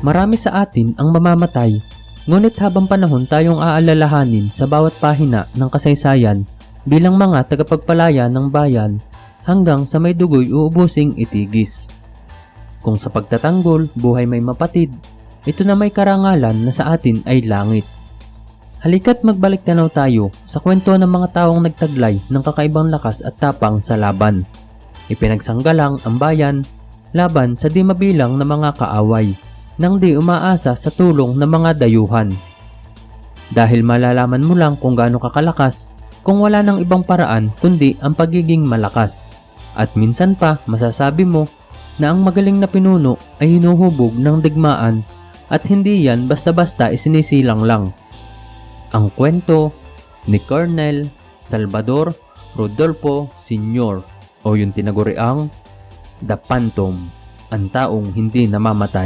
Marami sa atin ang mamamatay, ngunit habang panahon tayong aalalahanin sa bawat pahina ng kasaysayan bilang mga tagapagpalaya ng bayan hanggang sa may dugoy uubusing itigis. Kung sa pagtatanggol, buhay may mapatid, ito na may karangalan na sa atin ay langit. Halika't magbalik tanaw tayo sa kwento ng mga taong nagtaglay ng kakaibang lakas at tapang sa laban. Ipinagsanggalang ang bayan laban sa di mabilang na mga kaaway nang di umaasa sa tulong ng mga dayuhan. Dahil malalaman mo lang kung gaano kakalakas kung wala ng ibang paraan kundi ang pagiging malakas. At minsan pa masasabi mo na ang magaling na pinuno ay hinuhubog ng digmaan at hindi yan basta-basta isinisilang lang. Ang kwento ni Colonel Salvador Rodolfo Sr. o yung tinaguriang The Phantom, ang taong hindi namamatay.